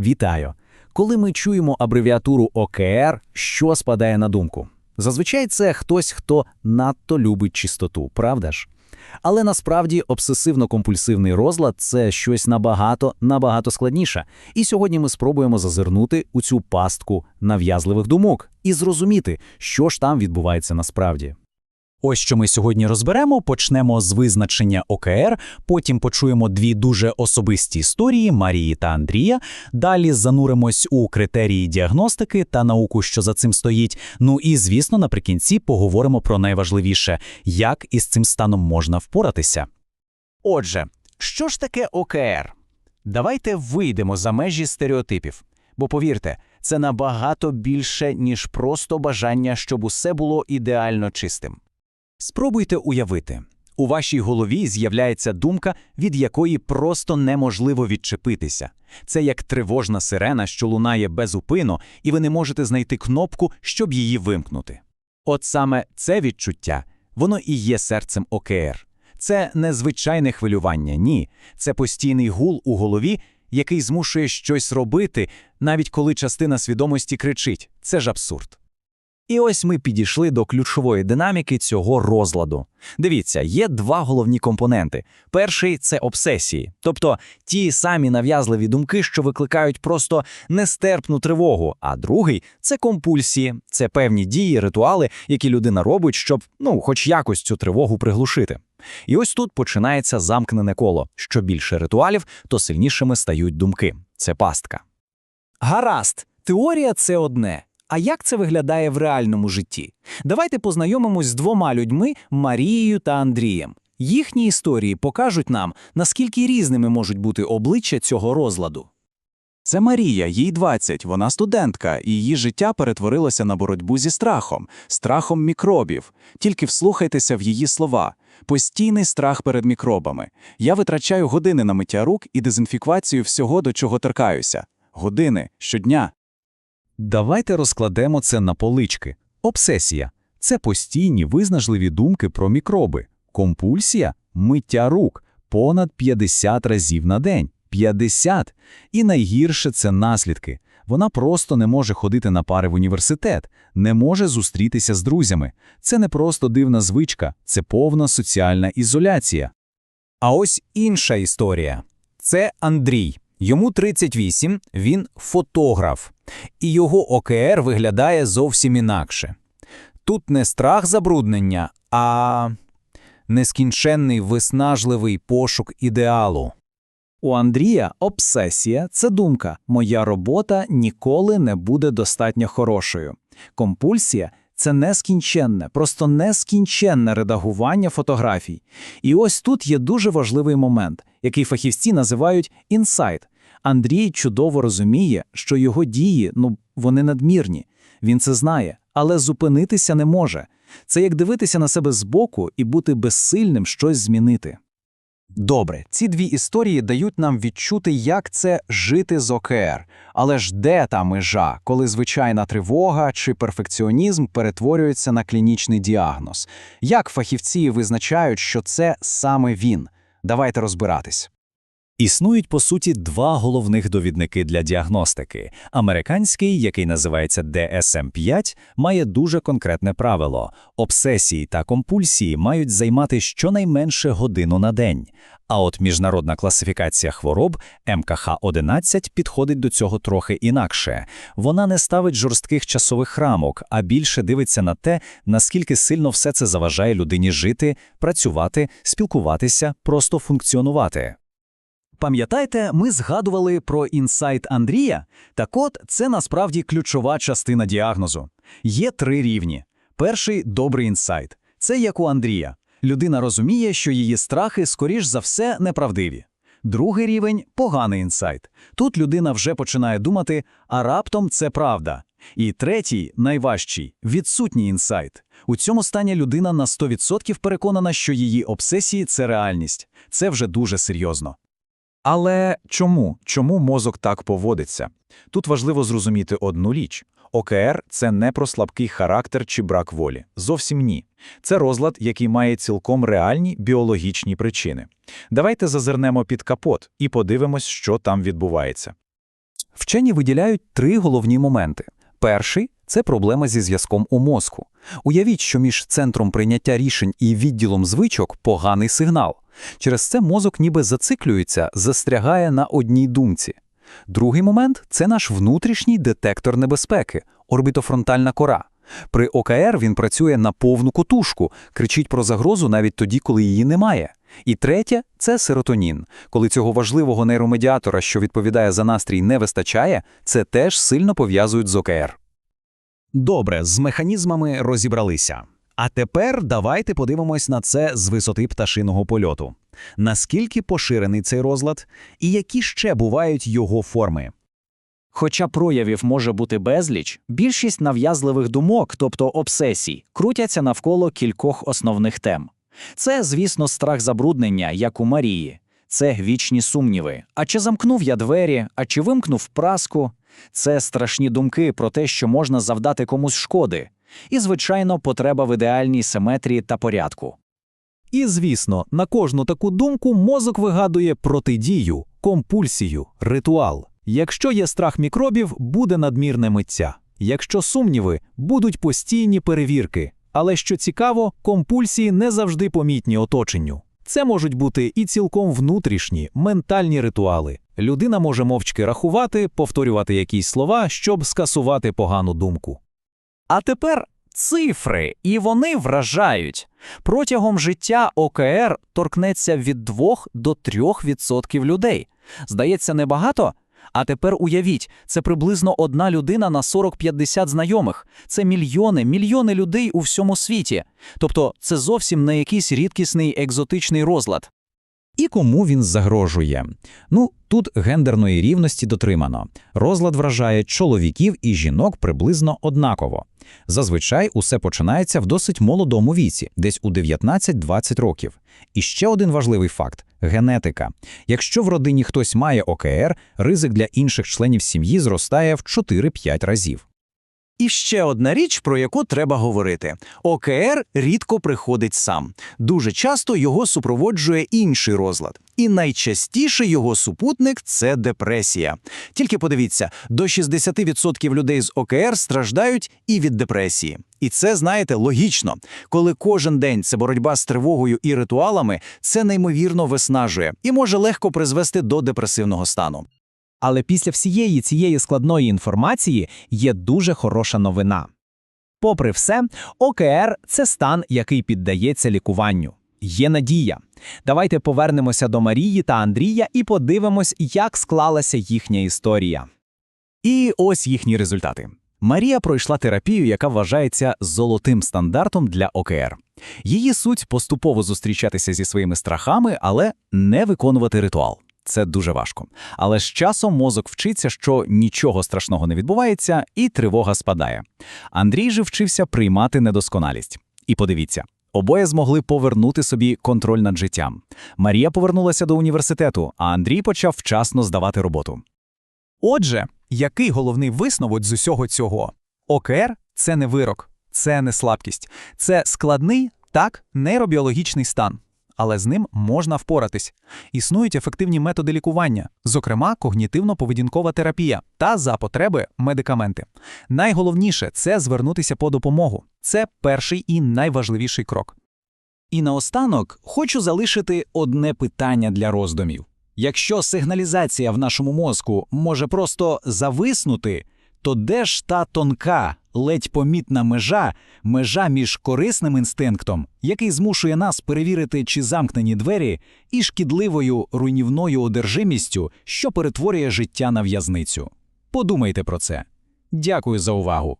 Вітаю! Коли ми чуємо абревіатуру ОКР, що спадає на думку? Зазвичай це хтось, хто надто любить чистоту, правда ж? Але насправді обсесивно-компульсивний розлад це щось набагато набагато складніше. І сьогодні ми спробуємо зазирнути у цю пастку нав'язливих думок і зрозуміти, що ж там відбувається насправді. Ось що ми сьогодні розберемо. Почнемо з визначення ОКР, потім почуємо дві дуже особисті історії Марії та Андрія. Далі зануримось у критерії діагностики та науку, що за цим стоїть. Ну і звісно, наприкінці поговоримо про найважливіше, як із цим станом можна впоратися. Отже, що ж таке ОКР? Давайте вийдемо за межі стереотипів. Бо повірте, це набагато більше, ніж просто бажання, щоб усе було ідеально чистим. Спробуйте уявити. У вашій голові з'являється думка, від якої просто неможливо відчепитися. Це як тривожна сирена, що лунає безупинно, і ви не можете знайти кнопку, щоб її вимкнути. От саме це відчуття, воно і є серцем ОКР. Це не звичайне хвилювання, ні. Це постійний гул у голові, який змушує щось робити, навіть коли частина свідомості кричить. Це ж абсурд. І ось ми підійшли до ключової динаміки цього розладу. Дивіться, є два головні компоненти. Перший це обсесії, тобто ті самі нав'язливі думки, що викликають просто нестерпну тривогу. А другий це компульсії, це певні дії, ритуали, які людина робить, щоб ну, хоч якось цю тривогу приглушити. І ось тут починається замкнене коло. Що більше ритуалів, то сильнішими стають думки. Це пастка. Гаразд, теорія це одне. А як це виглядає в реальному житті? Давайте познайомимось з двома людьми Марією та Андрієм. Їхні історії покажуть нам, наскільки різними можуть бути обличчя цього розладу. Це Марія, їй 20, вона студентка, і її життя перетворилося на боротьбу зі страхом, страхом мікробів. Тільки вслухайтеся в її слова. Постійний страх перед мікробами. Я витрачаю години на миття рук і дезінфікацію всього, до чого торкаюся. Години щодня. Давайте розкладемо це на полички. Обсесія це постійні визнажливі думки про мікроби. Компульсія миття рук понад 50 разів на день. 50! І найгірше це наслідки. Вона просто не може ходити на пари в університет, не може зустрітися з друзями. Це не просто дивна звичка, це повна соціальна ізоляція. А ось інша історія. Це Андрій. Йому 38, він фотограф, і його ОКР виглядає зовсім інакше. Тут не страх забруднення, а нескінченний виснажливий пошук ідеалу. У Андрія обсесія це думка моя робота ніколи не буде достатньо хорошою. Компульсія це нескінченне, просто нескінченне редагування фотографій. І ось тут є дуже важливий момент, який фахівці називають інсайт. Андрій чудово розуміє, що його дії, ну, вони надмірні. Він це знає, але зупинитися не може. Це як дивитися на себе збоку і бути безсильним щось змінити. Добре, ці дві історії дають нам відчути, як це жити з ОКР. Але ж де та межа, коли звичайна тривога чи перфекціонізм перетворюються на клінічний діагноз? Як фахівці визначають, що це саме він? Давайте розбиратись. Існують, по суті, два головних довідники для діагностики. Американський, який називається DSM-5, має дуже конкретне правило: обсесії та компульсії мають займати щонайменше годину на день. А от міжнародна класифікація хвороб МКХ-11 підходить до цього трохи інакше. Вона не ставить жорстких часових рамок, а більше дивиться на те, наскільки сильно все це заважає людині жити, працювати, спілкуватися, просто функціонувати. Пам'ятаєте, ми згадували про інсайт Андрія? Так от, це насправді ключова частина діагнозу. Є три рівні. Перший добрий інсайт. Це як у Андрія. Людина розуміє, що її страхи, скоріш за все, неправдиві. Другий рівень поганий інсайт. Тут людина вже починає думати, а раптом це правда. І третій, найважчий відсутній інсайт. У цьому стані людина на 100% переконана, що її обсесії це реальність. Це вже дуже серйозно. Але чому? Чому мозок так поводиться? Тут важливо зрозуміти одну річ. ОКР це не про слабкий характер чи брак волі. Зовсім ні. Це розлад, який має цілком реальні біологічні причини. Давайте зазирнемо під капот і подивимось, що там відбувається. Вчені виділяють три головні моменти. Перший це проблема зі зв'язком у мозку. Уявіть, що між центром прийняття рішень і відділом звичок поганий сигнал. Через це мозок ніби зациклюється, застрягає на одній думці. Другий момент це наш внутрішній детектор небезпеки орбітофронтальна кора. При ОКР він працює на повну котушку, кричить про загрозу навіть тоді, коли її немає. І третє це серотонін. Коли цього важливого нейромедіатора, що відповідає за настрій, не вистачає, це теж сильно пов'язують з ОКР. Добре, з механізмами розібралися. А тепер давайте подивимось на це з висоти пташиного польоту. Наскільки поширений цей розлад, і які ще бувають його форми? Хоча проявів може бути безліч, більшість нав'язливих думок, тобто обсесій, крутяться навколо кількох основних тем. Це, звісно, страх забруднення, як у Марії. Це вічні сумніви. А чи замкнув я двері, а чи вимкнув праску? Це страшні думки про те, що можна завдати комусь шкоди. І, звичайно, потреба в ідеальній симетрії та порядку. І, звісно, на кожну таку думку мозок вигадує протидію, компульсію, ритуал. Якщо є страх мікробів, буде надмірне миття. Якщо сумніви, будуть постійні перевірки. Але що цікаво, компульсії не завжди помітні оточенню. Це можуть бути і цілком внутрішні, ментальні ритуали. Людина може мовчки рахувати, повторювати якісь слова, щоб скасувати погану думку. А тепер цифри, і вони вражають. Протягом життя ОКР торкнеться від 2 до 3% людей. Здається, небагато? А тепер уявіть, це приблизно одна людина на 40-50 знайомих. Це мільйони, мільйони людей у всьому світі. Тобто це зовсім не якийсь рідкісний екзотичний розлад. І кому він загрожує? Ну, тут гендерної рівності дотримано. Розлад вражає чоловіків і жінок приблизно однаково. Зазвичай усе починається в досить молодому віці, десь у 19-20 років. І ще один важливий факт – генетика. Якщо в родині хтось має ОКР, ризик для інших членів сім'ї зростає в 4-5 разів. І ще одна річ, про яку треба говорити: ОКР рідко приходить сам. Дуже часто його супроводжує інший розлад. І найчастіше його супутник це депресія. Тільки подивіться, до 60% людей з ОКР страждають і від депресії. І це, знаєте, логічно. Коли кожен день це боротьба з тривогою і ритуалами, це неймовірно виснажує і може легко призвести до депресивного стану. Але після всієї цієї складної інформації є дуже хороша новина. Попри все, ОКР – це стан, який піддається лікуванню. Є надія. Давайте повернемося до Марії та Андрія і подивимось, як склалася їхня історія. І ось їхні результати. Марія пройшла терапію, яка вважається золотим стандартом для ОКР. Її суть поступово зустрічатися зі своїми страхами, але не виконувати ритуал. Це дуже важко. Але з часом мозок вчиться, що нічого страшного не відбувається, і тривога спадає. Андрій же вчився приймати недосконалість. І подивіться, обоє змогли повернути собі контроль над життям. Марія повернулася до університету, а Андрій почав вчасно здавати роботу. Отже, який головний висновок з усього цього? ОКР – це не вирок, це не слабкість, це складний, так, нейробіологічний стан. Але з ним можна впоратись. Існують ефективні методи лікування, зокрема когнітивно-поведінкова терапія та за потреби медикаменти. Найголовніше це звернутися по допомогу. Це перший і найважливіший крок. І наостанок хочу залишити одне питання для роздумів. Якщо сигналізація в нашому мозку може просто зависнути, то де ж та тонка, ледь помітна межа, межа між корисним інстинктом, який змушує нас перевірити, чи замкнені двері, і шкідливою руйнівною одержимістю, що перетворює життя на в'язницю? Подумайте про це. Дякую за увагу.